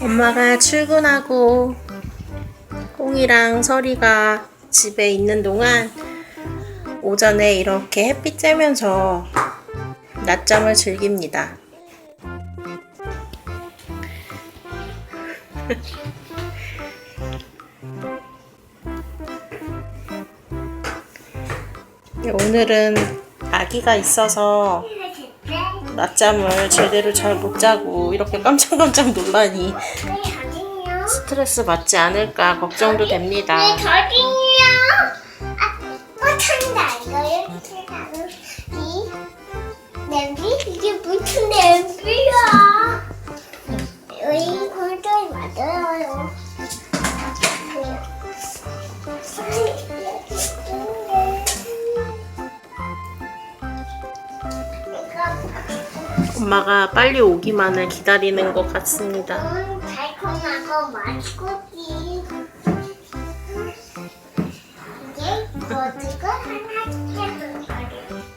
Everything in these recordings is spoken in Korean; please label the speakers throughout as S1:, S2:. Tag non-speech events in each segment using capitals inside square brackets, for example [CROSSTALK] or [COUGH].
S1: 엄마가 출근하고 꽁이랑 설이가 집에 있는 동안 오전에 이렇게 햇빛 쬐면서 낮잠을 즐깁니다. [LAUGHS] 오늘은 아기가 있어서 낮잠을 제대로 잘 못 자고 이렇게 깜짝깜짝 놀라니 스트레스 받지 않을까 걱정도 됩니다.
S2: 왜 저긴이요? 아, 못한다 이거 이렇게 나는 이 냄비 이게 무슨 냄비야?
S1: 엄마가 빨리 오기만을 기다리는 것 같습니다.
S2: 달콤하고 거를.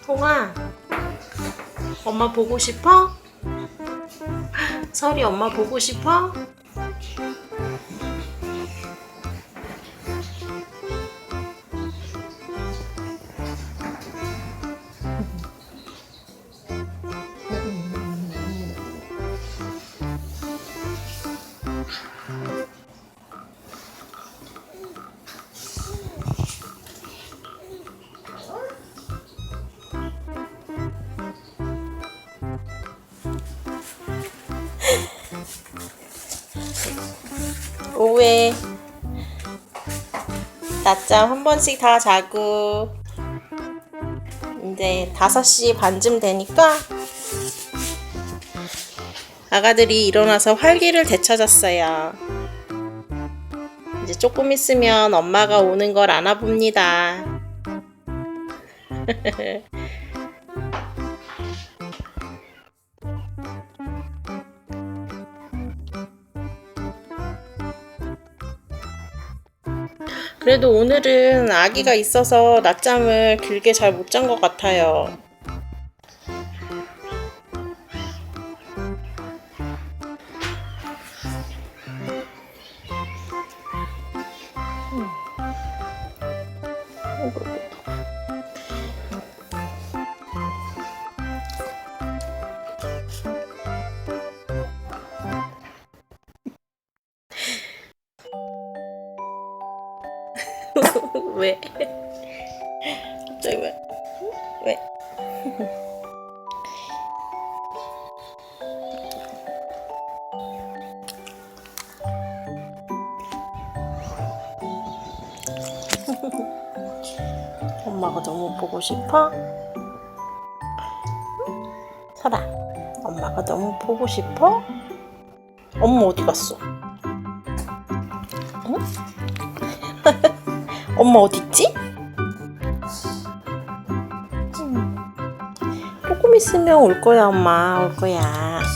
S1: 통아, 엄마 보고 싶어? 설이 엄마 보고 싶어? 오후에 낮잠 한 번씩 다 자고 이제 5시 반쯤 되니까 아가들이 일어나서 활기를 되찾았어요. 이제 조금 있으면 엄마가 오는 걸 알아봅니다. [LAUGHS] 그래도 오늘은 아기가 있어서 낮잠을 길게 잘 못 잔 것 같아요. 왜? 갑자기 왜? 왜? [LAUGHS] 엄마가 너무 보고 싶어? 설아, 엄마가 너무 보고 싶어? 엄마 어디 갔어? 응? 엄마 어딨지? 음. 조금 있으면 올 거야 엄마 올 거야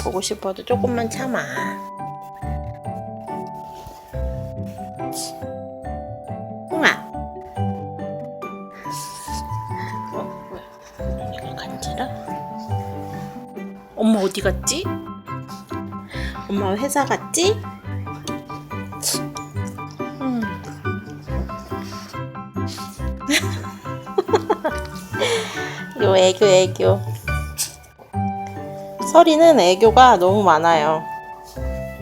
S1: 보고 싶어도 조금만 참아 홍아 어, 왜? 이걸 간지러? 엄마 어디 갔지? 엄마 회사 갔지? 요 애교 애교. 설이는 애교가 너무 많아요.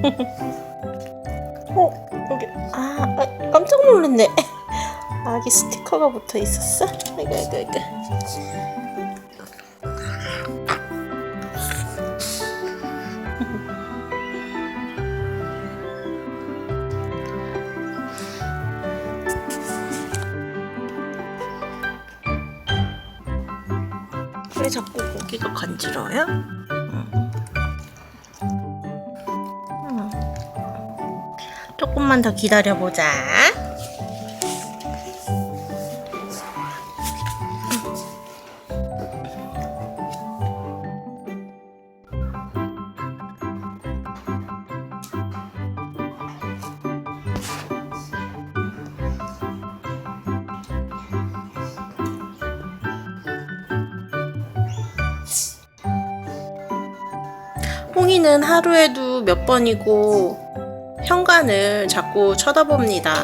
S1: [LAUGHS] 어 여기. 아 아, 깜짝 놀랐네. [LAUGHS] 아기 스티커가 붙어 있었어? 아이고 아이고 아이고 왜 자꾸 고기가 간지러워요? 조금만 더 기다려보자. 홍이는 하루에도 몇 번이고 현관을 자꾸 쳐다봅니다.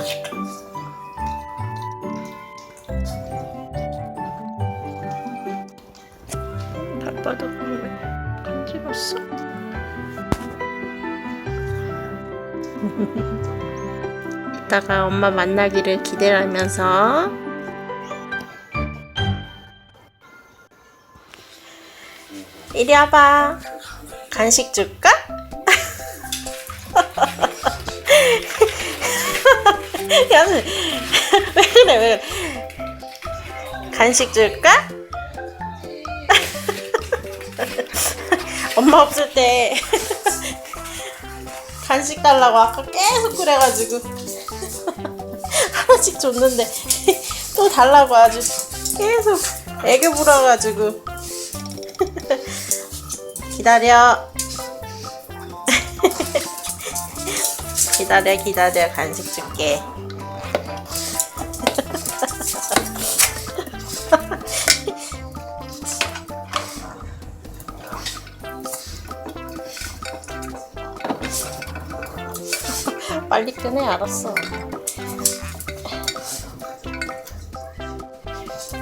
S1: 이따가 엄마 만나기를 기대하면서 이리 와봐. 간식 줄까? [LAUGHS] 야, [LAUGHS] 왜 그래, 왜 그래? 간식 줄까? [LAUGHS] 엄마 없을 때 간식 달라고 아까 계속 그래가지고 하나씩 줬는데 또 달라고 아주 계속 애교 부려가지고 기다려 기다려 기다려. 간식 줄게. [LAUGHS] 빨리 끄네 알았어.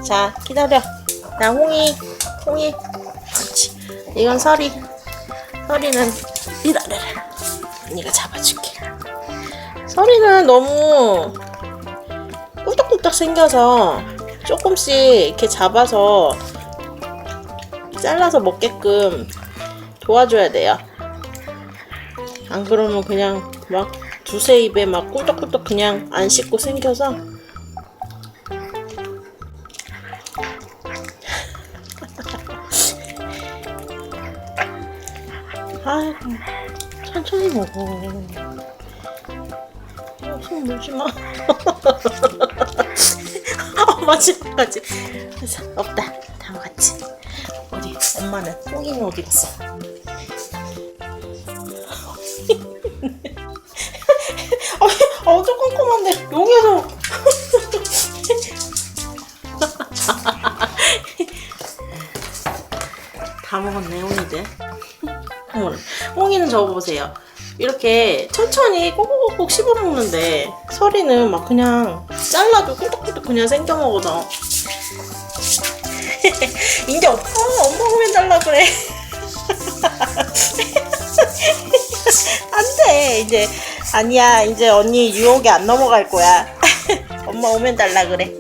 S1: 자 기다려. 나 홍이 홍이. 그렇지. 이건 설이. 설이는 기다려라. 언니가 잡아줄게 설이는 너무 꿀떡꿀떡 생겨서 조금씩 이렇게 잡아서 잘라서 먹게끔 도와줘야 돼요. 안 그러면 그냥 막 두세 입에 막 꿀떡꿀떡 그냥 안 씻고 생겨서 [LAUGHS] 아이고 천천히 먹어 물지 마. [LAUGHS] 어, 마지막까지. 없다. 다 먹었지 어디 엄마는 뽕이는 어디 갔어? [LAUGHS] 어, 어, 좀 꼼꼼한데. 여기서 [LAUGHS] 다 먹었네 홍이들. 홍이는 저거 보세요 이렇게 천천히 꼭꼭꼭 씹어 먹는데 설이는 막 그냥 잘라도 꿀떡꿀떡 그냥 생겨 먹어서 이제 없어. 엄마 오면 달라 그래. [LAUGHS] 안돼. 이제 아니야. 이제 언니 유혹에 안 넘어갈 거야. [LAUGHS] 엄마 오면 달라 그래